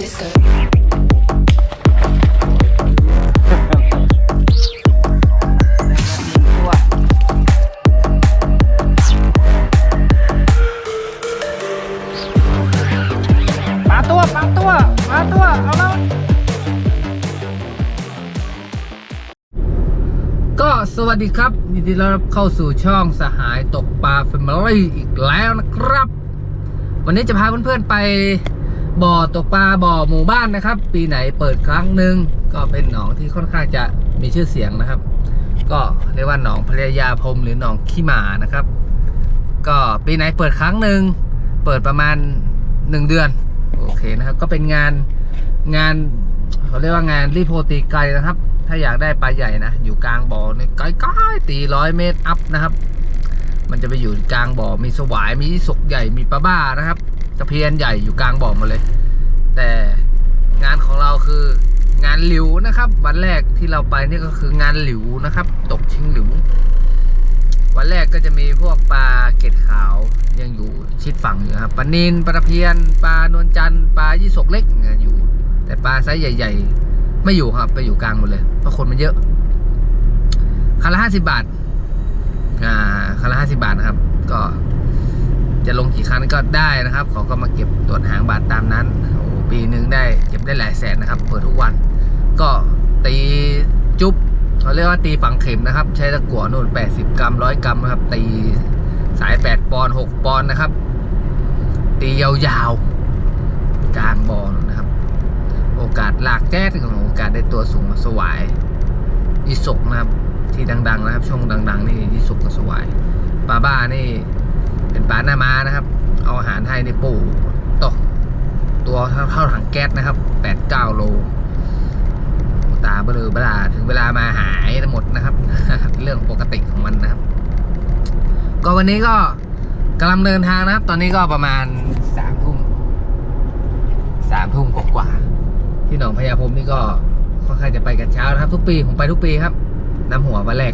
ปลาตัวปลาตัวปลาตัวเอาแล้ว ก็สวัสดีครับยินดีต้อนรับเข้าสู่ช่องสหายตกปลาแฟมิลี่อีกแล้วนะครับ วันนี้จะพาเพื่อนๆไป บ่อตกปลาบ่อหมู่บ้านนะครับ ปีไหนเปิดครั้งหนึ่งก็เป็นหนองที่ค่อนข้างจะมีชื่อเสียงนะครับ ก็เรียกว่าหนองพระยาพรมหรือหนองขี้หมานะครับ ก็ปีไหนเปิดครั้งหนึ่งเปิดประมาณหนึ่งเดือนโอเคนะครับ ก็เป็นงานงานเขาเรียกว่างานรีโพตีไกลนะครับ ถ้าอยากได้ปลาใหญ่นะอยู่กลางบ่อในไกลๆตีร้อยเมตรอัพนะครับ มันจะไปอยู่กลางบ่อมีสวายมีสกใหญ่มีปลาบ้านะครับ ตะเพียนใหญ่อยู่กลางบ่อหมาเลย แต่งานของเราคืองานหลิวนะครับ วันแรกที่เราไปนี่ก็คืองานหลิวนะครับ ตกชิงหลิว วันแรกก็จะมีพวกปลาเกล็ดขาวยังอยู่ชิดฝั่งอยู่ครับปลานินปลาตะเพียนปลานวลจันทร์ปลายี่สกเล็กอยู่ แต่ปลาไซส์ใหญ่ ๆ ไม่อยู่ครับ ไปอยู่กลางหมดเลยเพราะคนมันเยอะคันละห้าสิบบาท อ่าคันละห้าสิบาทนะครับ ก็ จะลงกี่คันก็ได้นะครับเขาก็มาเก็บตรวจหางบาทตามนั้นโอ้ปีหนึ่งได้เก็บได้หลายแสนนะครับ เปิดทุกวัน ก็ตีจุ๊บเขาเรียกว่าตีฝังเข็มนะครับ ใช้ตะกั่วนู่น 80 กรัมร้อยกรัมนะครับ ตีสาย 8 ปอนด์6ปอนด์นะครับ ตียาวๆ กลางบอลนะครับ โอกาสลากแก๊สของโอกาสได้ตัวสูงสวายยีสกนะครับ ที่ดัง ๆ นะครับ ช่วงดัง ๆ นี่ยีสกกับสวายปลาบ้านี่ เป็นปลาหน้าม้านะครับ เอาอาหารให้ในปูตก ตัวเท่าถังแก๊สนะครับ8-9โล ตาเบลอเบลาถึงเวลามาหายหมดนะครับ เรื่องปกติของมันนะครับ ก็วันนี้ก็กำลังเดินทางนะครับ ตอนนี้ก็ประมาณสามทุ่มสามทุ่มกว่าที่หนองพญาพรมนี่ก็ค่อนข้างจะไปกันเช้านะครับ ทุกปีผมไปทุกปีครับ น้ำหัววันแรก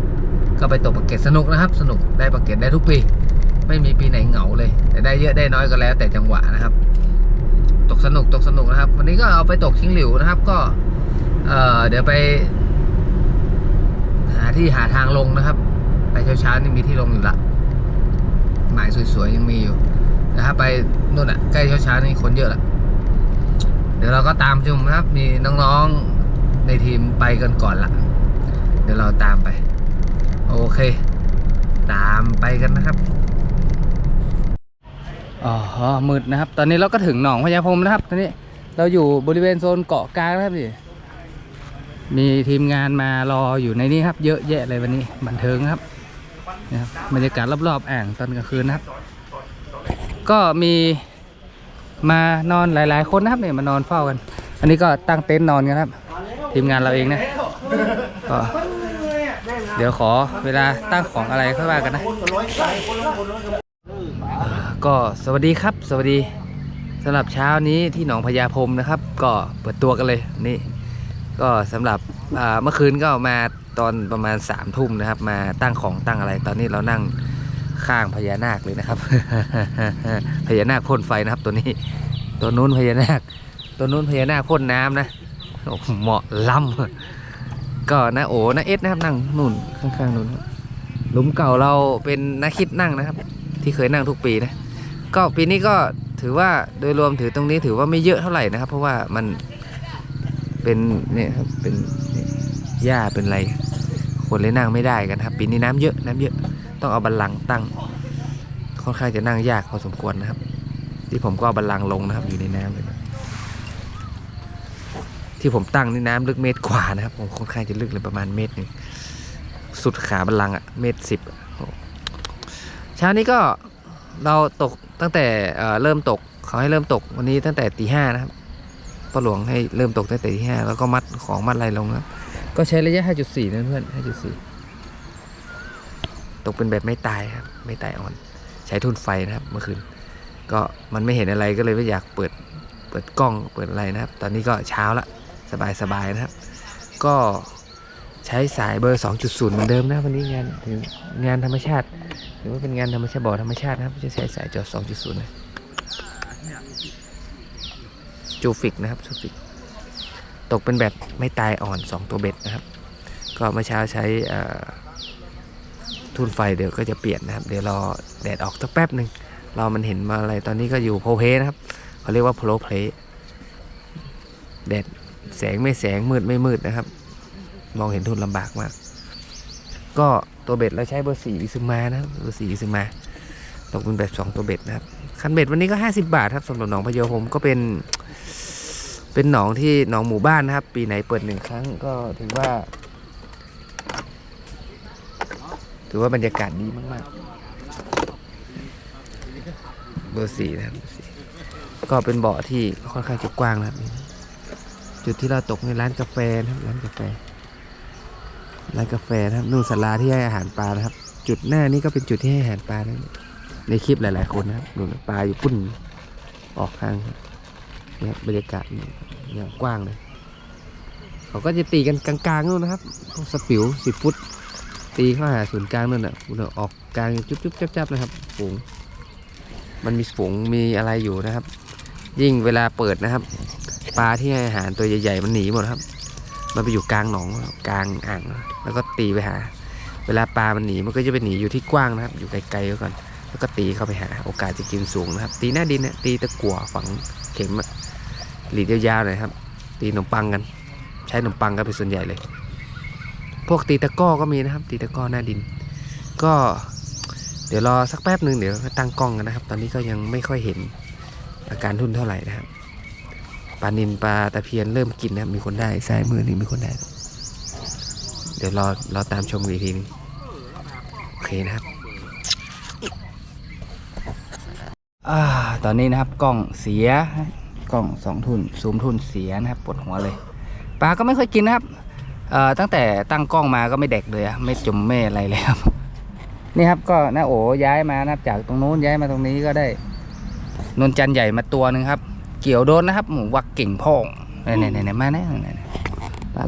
ก็ไปตกปลาเก็ตสนุกนะครับ สนุกได้ปลาเก็ตได้ทุกปี ไม่มีปีไหนเหงาเลย แต่ได้เยอะได้น้อยก็แล้ว แต่จังหวะนะครับ ตกสนุกตกสนุกนะครับ วันนี้ก็เอาไปตกชิงหลิวนะครับ ก็ เอ่อเดี๋ยวไป หาที่หาทางลงนะครับ ไปเช้าๆนี่มีที่ลงอยู่ละหมายสวยๆยังมีอยู่แต่ถ้าไปนู่นอะใกล้เช้าๆนี่คนเยอะละเดี๋ยวเราก็ตามชมนะครับ มีน้องๆในทีมไปกันก่อนละเดี๋ยวเราตามไป โอเค ตามไปกันนะครับ อ๋อมืดนะครับ ตอนนี้เราก็ถึงหนองพญาพรมนะครับ ตอนนี้เราอยู่บริเวณโซนเกาะกลางนะครับนี่มีทีมงานมารออยู่ในนี้ครับ เยอะแยะเลยวันนี้บันเทิงครับนะครับบรรยากาศรอบๆอ่างตอนกลางคืนนะครับ ก็มีมานอนหลาย ๆ คนนะครับเนี่ยมานอนเฝ้ากัน อันนี้ก็ตั้งเต็นท์นอนกันครับ ทีมงานเราเองนะก็เดี๋ยวขอเวลาตั้งของอะไรค่อยว่ากันนะ ก็สวัสดีครับ สวัสดีสำหรับเช้านี้ที่หนองพญาพรมนะครับ ก็เปิดตัวกันเลยนี่ก็สำหรับเมื่อคืนก็มาตอนประมาณสามทุ่มนะครับ มาตั้งของตั้งอะไร ตอนนี้เรานั่งข้างพญานาคเลยนะครับ พญานาคพ่นไฟนะครับ ตัวนี้ ตัวนู้นพญานาค ตัวนู้นพญานาคพ่นน้ำนะเหมาะล้ำก็นะโอ้นะเอสนะครับนั่งนู่นข้างๆนู่นหลุมเก่าเราเป็นนักคิดนั่งนะครับ ที่เคยนั่งทุกปีนะ ก็ปีนี้ก็ถือว่าโดยรวมถือตรงนี้ถือว่าไม่เยอะเท่าไหร่นะครับ เพราะว่ามันเป็นเนี่ยครับเป็นหญ้าเป็นอะไรคนเลยนั่งไม่ได้กันครับ ปีนี้น้ำเยอะน้ำเยอะต้องเอาบันลังตั้ง ค่อนข้างจะนั่งยากพอสมควรนะครับ ที่ผมก็เอาบันลังลงนะครับอยู่ในน้ำเลยนะที่ผมตั้งนี่น้ำลึกเมตรกว่านะครับผมค่อนข้างจะลึกเลยประมาณเมตรหนึ่งสุดขาบันลังก์อะเมตรสิบเช้านี้ก็เราตก ตั้งแต่เริ่มตกเขาให้เริ่มตกวันนี้ตั้งแต่ตีห้านะครับพ่อหลวงให้เริ่มตกตั้งแต่ตีห้าแล้วก็มัดของมัดอะไรลงครับก็ใช้ระยะ 5.4นะเพื่อน 5.4 ตกเป็นแบบไม่ตายครับ ไม่ตายอ่อน ใช้ทุนไฟนะครับเมื่อคืน ก็มันไม่เห็นอะไรก็เลยไม่อยากเปิด เปิดกล้อง เปิดอะไรนะครับ ตอนนี้ก็เช้าละ สบายสบายนะครับ ก็ ใช้สายเบอร์ 2.0 เหมือนเดิมนะวันนี้งานงานธรรมชาติหรือว่าเป็นงานธรรมชาติบ่อธรรมชาตินะครับจะใช้สายจอ2.0นะจูฟิกนะครับจูฟิกตกเป็นแบบไม่ตายอ่อน 2 ตัวเบ็ดนะครับ ก็เมื่อเช้าใช้เอ่อทุนไฟเดี๋ยวก็จะเปลี่ยนนะครับ เดี๋ยวรอแดดออกสักแป๊บหนึ่งรอมันเห็นมาอะไรตอนนี้ก็อยู่โพเพนะครับเขาเรียกว่าโพลเพลแดดแสงไม่แสงมืดไม่มืดนะครับ มองเห็นทุนลำบากมาก ก็ตัวเบ็ดเราใช้เบอร์สี่อิซึมานะเบอร์สี่อิซึมาตกเป็นแบบ2ตัวเบ็ดนะครับคันเบ็ดวันนี้ก็50บาทครับสำหรับหนองพะโยผมก็เป็นเป็นหนองที่หนองหมู่บ้านนะครับ ปีไหนเปิดหนึ่งครั้งก็ถือว่า ถือว่าบรรยากาศดีมากๆ เบอร์สี่นะครับเบอร์สี่ก็เป็นเบ่อที่ค่อนข้างจะกว้างนะครับจุดที่เราตกในร้านกาแฟนะครับร้านกาแฟ ร้านกาแฟนะครับนู่นศาลาที่ให้อาหารปลานะครับ จุดหน้านี้ก็เป็นจุดที่ให้อาหารปลานะในคลิปหลาย ๆ คนนะครับดูนะปลาอยู่ปุ้นออกทางเนี่ยบรรยากาศเนี่ยกว้างเลยเขาก็จะตีกันกลางๆนู่นนะครับพวกสปิวสิบฟุต ตีเข้าหาศูนย์กลางนู่นน่ะดูนะออกกลางจุ๊บจุ๊บจับจับนะครับฝูงมันมีฝูงมีอะไรอยู่นะครับ ยิ่งเวลาเปิดนะครับ ปลาที่ให้อาหารตัวใหญ่ ๆ มันหนีหมดครับ มันไปอยู่กลางหนองกลางอ่างแล้วก็ตีไปหา เวลาปลามันหนีมันก็จะไปหนีอยู่ที่กว้างนะครับ อยู่ไกลๆก่อน แล้วก็ตีเข้าไปหา โอกาสจะกินสูงนะครับ ตีหน้าดินเนี่ยตีตะกั่วฝังเข็มหลีดยาวๆหน่อยครับ ตีขนมปังกัน ใช้ขนมปังกันเป็นส่วนใหญ่เลย พวกตีตะก้อก็มีนะครับ ตีตะก้อหน้าดิน ก็เดี๋ยวรอสักแป๊บหนึ่งเดี๋ยวตั้งกล้องกันนะครับ ตอนนี้ก็ยังไม่ค่อยเห็นอาการทุนเท่าไหร่นะครับ ปลานินปลาตะเพียนเริ่มกินนะครับมีคนได้ซ้ายมือนี่มีคนได้ เดี๋ยวรอรอตามชมอีกทีนึงโอเคนะครับอ่าตอนนี้นะครับกล้องเสียกล้องสองทุนซูมทุนเสียนะครับปวดหัวเลยปลาก็ไม่ค่อยกินนะครับเอ่อตั้งแต่ตั้งกล้องมาก็ไม่แดกเลยอะไม่จมไม่อะไรเลยครับนี่ครับก็น้าโอย้ายมานะครับจากตรงนู้นย้ายมาตรงนี้ก็ได้นนจันใหญ่มาตัวหนึ่งครับ กี่ยวโดนนะครับหมูวักเก่งพ่องไหนไหนไหนมาแน่ไหนไหน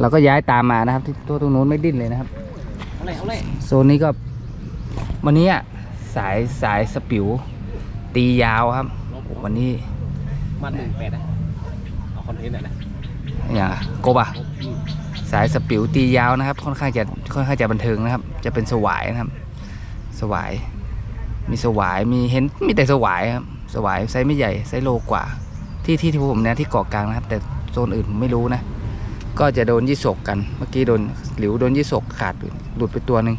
เราก็ย้ายตามมานะครับที่ตัวตรงนู้นไม่ดิ้นเลยนะครับเอาเลยเอาเลยโซนนี้ก็วันนี้อะสายสายสปิว ตียาวครับโอ้โหวันนี้มันหนึ่งแปดนะเอาคอนเทนต์หน่อยนะอย่างโกบะสายสปิวตียาวนะครับ ค่อนข้างจะค่อนข้างจะบันเทิงนะครับ จะเป็นสวายนะครับ สวาย มีสวายมีเห็นมีแต่สวายครับสวายไซส์ไม่ใหญ่ไซส์โลกว่า ที่ที่ที่ผมเนี่ยที่เกาะกลางนะครับ แต่โซนอื่นผมไม่รู้นะ ก็จะโดนยี่สกกันเมื่อกี้โดนหลิวโดนยี่สกขาดหลุดไปตัวหนึ่ง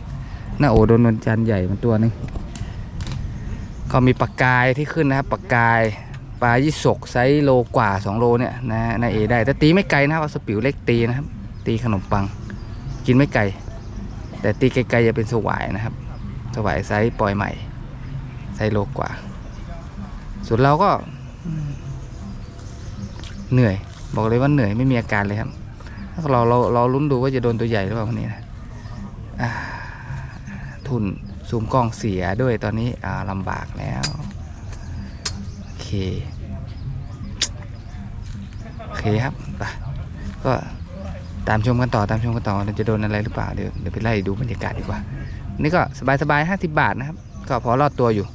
หน้าโอโดนนจันใหญ่มันตัวหนึ่งก็มีปลากายที่ขึ้นนะครับปลากายปลายี่สกไซส์โลกว่า 2 โลเนี่ยนะนาเอได้แต่ตีไม่ไกลนะครับเอาสปิวเล็กตีนะครับ ตีขนมปัง กินไม่ไกล แต่ตีไกลๆจะเป็นสวายนะครับ สวายไซส์ปล่อยใหม่ ไซส์โลกว่าส่วนเราก็ เหนื่อย บอกเลยว่าเหนื่อยไม่มีอาการเลยครับเราเราเราลุ้นดูว่าจะโดนตัวใหญ่หรือเปล่าวันนี้นะทุนซูมกล้องเสียด้วยตอนนี้อ่าลำบากแล้วโอเคโอเคครับไปก็ตามชมกันต่อตามชมกันต่อเราจะโดนอะไรหรือเปล่าเดี๋ยวเดี๋ยวไปไล่ดูบรรยากาศดีกว่า นี่ก็สบายสบายห้าสิบาทนะครับ ก็พอรอดตัวอยู่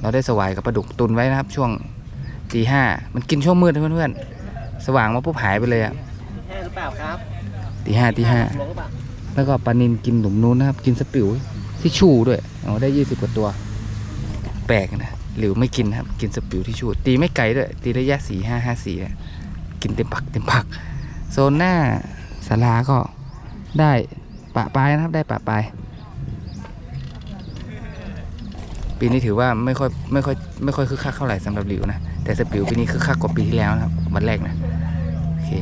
เราได้สวายกับปลาดุกตุนไว้นะครับ ช่วงตีห้ามันกินช่วงมืดนะเพื่อนๆ สว่างมาปุ๊บหายไปเลยอะแห้หรือเปล่าครับตีห้าตีห้าหลวงหรือเปล่าแล้วก็ปลานินกินหลุมนู้นนะครับ กินสปิวที่ชูด้วยอ๋อได้ยี่สิบกว่าตัว แปลกนะหรือไม่กินนะครับ กินสปิวที่ชูตีไม่ไกลด้วยตีระยะสี่ห้าห้าสี่กินเต็มปักเต็มปัก โซนหน้าศาลาก็ได้ปะปลายนะครับได้ปะปลายปีนี้ถือว่าไม่ค่อยไม่ค่อยไม่ค่อยคึกคักเท่าไหร่สำหรับหลิวนะแต่สปิวปีนี้คึกคักกว่าปีที่แล้วนะครับวันแรกนะโอ เค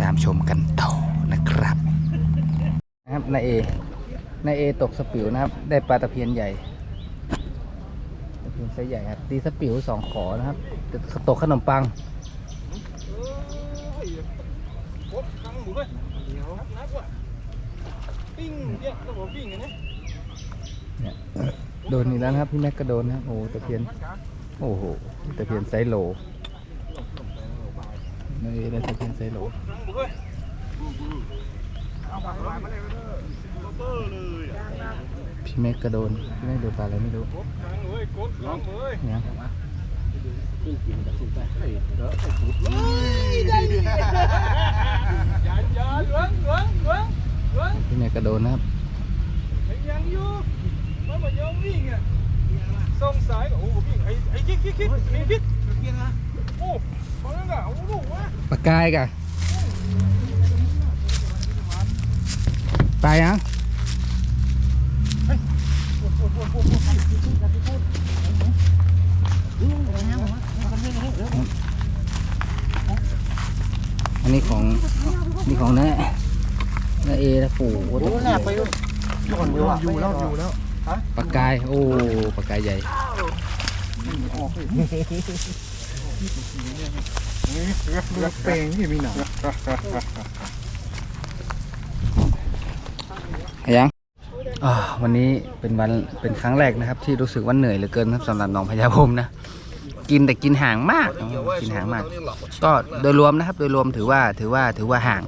ตามชมกันต่อนะครับนะครับนายเอนายเอตกสปิวนะครับ ได้ปลาตะเพียนใหญ่ตะเพียนไซส์ใหญ่ครับตีสปิวสองขอนะครับตกขนมปังกดทั้งหมูด้วยเดี๋ยวนักว่ะปิ้งเนี่ยต้องบอกปิ้งอย่างนี้เนี่ยโดนอีกแล้วครับพี่แม็กก็โดนนะโอ้ตะเพียน โอ้โหตะเพียนไซส์โล นายได้ตะเพียนไซส์โลงหมูด้วยเอาปากลายมาเลยเบอร์เลยอะพี่แม็กก็โดนพี่แม็กโดนปลาอะไรไม่รู้เนี่ยขึ้นกินกับขึ้นไปเฮ้ยเดี๋ยวไอ้ขุดอย่าอย่าเหลืองเหลืองเหลืองเหลืองพี่แม่กระโดดนะครับยังยังอยู่มันมายังวิ่งอะส่งสายกับโอ้โหวิ่งไอ้ไอ้คิดคิดคิดมีคิดโอ้พอแล้วอะโอ้โหวะ ปากกายกะตายยังอันนี้ของนี่ของน้าน้าเอนะปู่โอ้หน้าไปอยู่ก่อนอยู่อยู่แล้วอยู่แล้วปากกาย โอ้ปากกายใหญ่ รักเปลงที่มีหนังยังอ่าวันนี้เป็นวันเป็นครั้งแรกนะครับ ที่รู้สึกว่าเหนื่อยเหลือเกินครับสำหรับน้องพญาพมนะกินแต่กินห่างมากกินห่างมาก ก็โดยรวมนะครับ โดยรวมถือว่าถือว่าถือว่าห่าง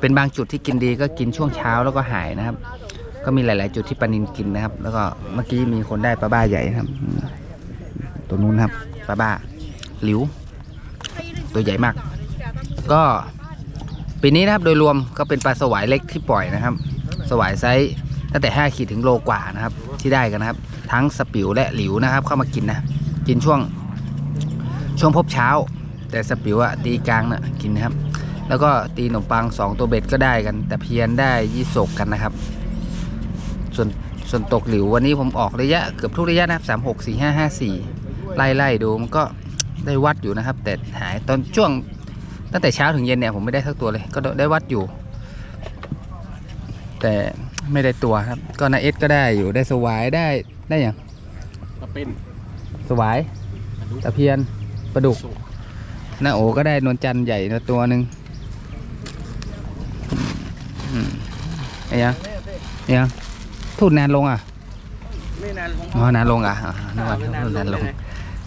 เป็นบางจุดที่กินดีก็กินช่วงเช้าแล้วก็หายนะครับ ก็มีหลาย ๆ จุดที่ปลานินกินนะครับ แล้วก็เมื่อกี้มีคนได้ปลาบ้าใหญ่นะครับ ตัวนู้นครับปลาบ้า หลิว ตัวใหญ่มาก ก็ปีนี้นะครับโดยรวมก็เป็นปลาสวายเล็กที่ปล่อยนะครับ สวายไซส์ตั้งแต่ 5 ขีดถึงโลกว่านะครับ ที่ได้กันนะครับ ทั้งสปิวและหลิวนะครับ เข้ามากินนะ กินช่วงช่วงพบเช้า แต่สปิวอะตีกลางนะ่ะกินนะครับ แล้วก็ตีขนมปังสองตัวเบ็ดก็ได้กัน แต่เพียนได้ยี่สกกันนะครับ ส่วนส่วนตกหลิววันนี้ผมออกระยะเกือบทุกระยะนะครับสามหกสี่ห้าห้าสี่ไล่ไล่ดูมันก็ ได้วัดอยู่นะครับ แต่หายตอนช่วงตั้งแต่เช้าถึงเย็นเนี่ยผมไม่ได้สักตัวเลย ก็ได้วัดอยู่ แต่ไม่ได้ตัวครับ ก็นาเอสก็ได้อยู่ได้สวายได้ได้อย่างก็เป็นสวายตะเพียนปลาดุกหน้าโอก็ได้นวลจันทร์ใหญ่นะตัวหนึ่งอืมไอ้ยังไอ้ยังทูดนานลงอะไม่นานอ๋อนานลงอะอ่านึกว่าทูดนานลง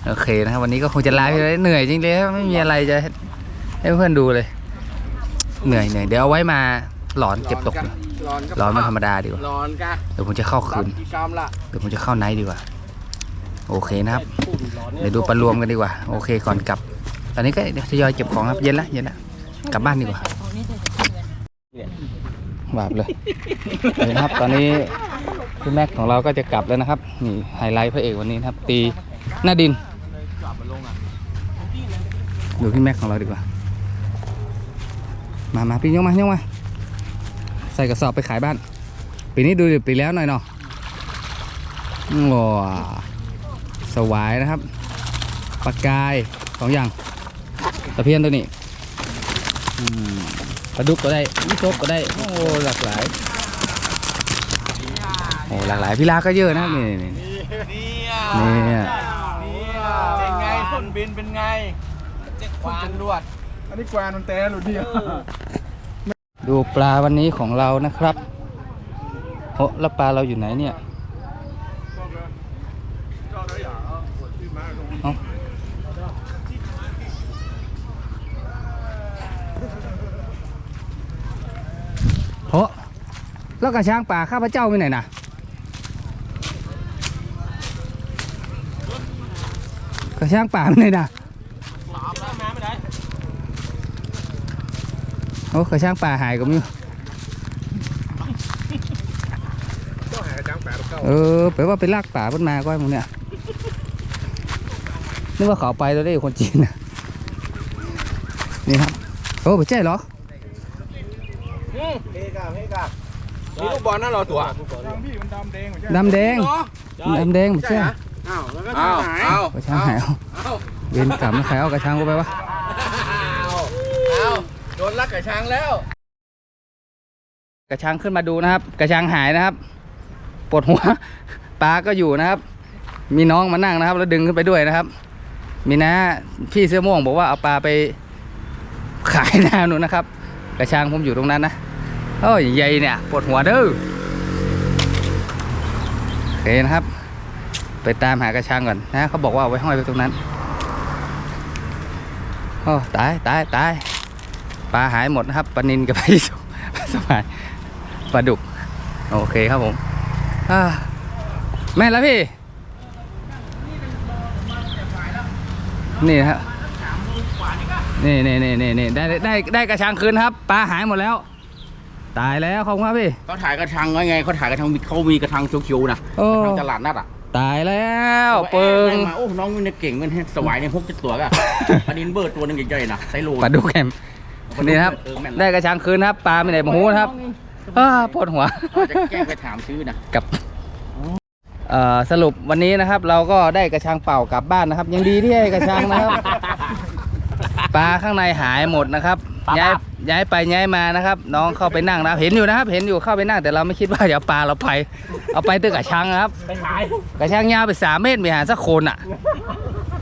โอเคนะครับวันนี้ก็คงจะลาไปเลยเหนื่อยจริงเลยครับไม่มีอะไรจะให้เพื่อนดูเลย เหนื่อยเหนื่อยเดี๋ยวเอาไว้มาหลอนเก็บตกดีกว่าร้อนหลอนมาธรรมดาดีกว่าร้อนกะเดี๋ยวผมจะเข้าคืนกิจกรรมละเดี๋ยวผมจะเข้าไนท์ดีกว่า โอเคนะครับ เดี๋ยวดูปลารวมกันดีกว่า โอเคก่อนกลับ ตอนนี้ก็เดี๋ยวทยอยเก็บของครับเย็นละเย็นละกลับบ้านดีกว่าบาปเลยนี่นะครับ ตอนนี้พี่แม็กของเราก็จะกลับแล้วนะครับนี่ไฮไลท์พระเอกวันนี้นะครับ ตีหน้าดิน ดูพี่แม็กของเราดีกว่า มามาพี่ยกมายกมา ใส่กระสอบไปขายบ้าน ปีนี้ดูดิปีแล้วหน่อยเนาะว้าสวายนะครับปลากายสองอย่างตะเพียนตัวนี้ปลาดุกก็ได้วิโซกก็ได้ โอ้หลากหลาย โอ้หลากหลายพี่ลาก็เยอะนะนี่นี่นี่เนี่ยเนี่ย บินเป็นไงเจ็ดควานรวด อันนี้กวานมันแต่หลุดเดียวดูปลาวันนี้ของเรานะครับโอ้แล้วปลาเราอยู่ไหนเนี่ยเอ้าโหแล้วกระช้างป่าข้าพเจ้าไปไหนน่ะ กระช้างป่าไปไหนน่ะสามแล้วน้ำไม่ได้โอ้กระช้างป่าหายก็มีก็หายจังแปดเข้าเออแปลว่าไปลากป่าเพิ่นมาก็ไอ้มึงเนี่ยนึกว่าเขาไปแล้วได้คนจีนนะนี่ครับโอ้ไม่ใช่เหรอเฮ้กะเฮ้กะนี่ลูกบอลนั่นเหรอตัวทางพี่มันดำแดงเหมือนกันดำแดงเหรอดำแดงไม่ใช่ อ้าวแล้วก็อ้าวหายอ้าวกระช้างหายเอาอ้าวเวรกรรมแล้วใครเอากระช้างกูไปวะอ้าวโดนลักกับช้างแล้ว กระช้างขึ้นมาดูนะครับ กระช้างหายนะครับปวดหัวปลาก็อยู่นะครับ มีน้องมานั่งนะครับ แล้วดึงขึ้นไปด้วยนะครับ มีนะพี่เสื้อม่วงบอกว่าเอาปลาไปขายหน้านู่นนะครับ กระช้างผมอยู่ตรงนั้นนะโอ้ยใหญ่เนี่ยปวดหัวเด้อโอเคนะครับ ไปตามหากระชังก่อนนะเขาบอกว่าเอาไว้ห้อยไว้ตรงนั้นโอ้ตายตายตายปลาหายหมดนะครับปลานินกับปลาอีสุปลาสบายปลาดุก โอเคครับผมอ่าแม่นแล้วพี่ นี่ครับนี่นี่นี่นี่นี่ได้ได้ได้กระชังคืนครับปลาหายหมดแล้ว ตายแล้วขอบคุณครับพี่เขาถ่ายกระชังไว้ไงเขาถ่ายกระชังมีเขามีกระชังเขียวๆนะโอ้กระชังตลาดนัดอะ ตายแล้วเปิงมาโอ้น้องมันเก่งมันสวายในพกจะตัวก็ปลาดินเบิร์ดตัวหนึงใหญ่ๆนะไซโลปลาดุกแฮมนี่นะครับเออแม่นได้กระชังคืนนะครับปลาไม่ได้มาหูนะครับอ้าปวดหัวจะแกล้งไปถามซื้อนะกับเอ่อสรุปวันนี้นะครับ เราก็ได้กระชังเป่ากลับบ้านนะครับ ยังดีที่ได้กระชังนะครับปลาข้างในหายหมดนะครับ ย้ายย้ายไปย้ายมานะครับ น้องเข้าไปนั่งนะครับเห็นอยู่นะครับ เห็นอยู่เข้าไปนั่งแต่เราไม่คิดว่าเดี๋ยวปลาเราไป เอาไปตึกกระชังนะครับไปขายกระชังยาวไปสามเมตรไม่หาสักคนอะ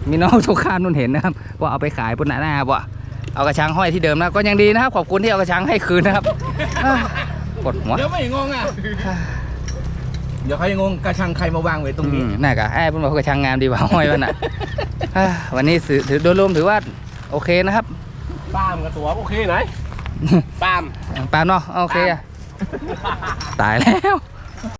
มีน้องทุกข้านนู่นเห็นนะครับว่าเอาไปขายบนหน้าหน้าว่ะเอากระชังห้อยที่เดิมนะก็ยังดีนะครับ ขอบคุณที่เอากระชังให้คืนนะครับอะปวดหัวเดี๋ยวไม่งงอะเดี๋ยวเขาจะงงกระชังใครมาวางไว้ตรงนี้อืมน่ากะไอ้เพิ่นบอกว่ากระชังงามดีกว่าห้อยมันอะอะวันนี้ถือถือโดยรวมถือว่าโอเคนะครับ ป้ามกับตัวโอเคไหนปาล์มปาล์มเนาะโอเคอะตายแล้ว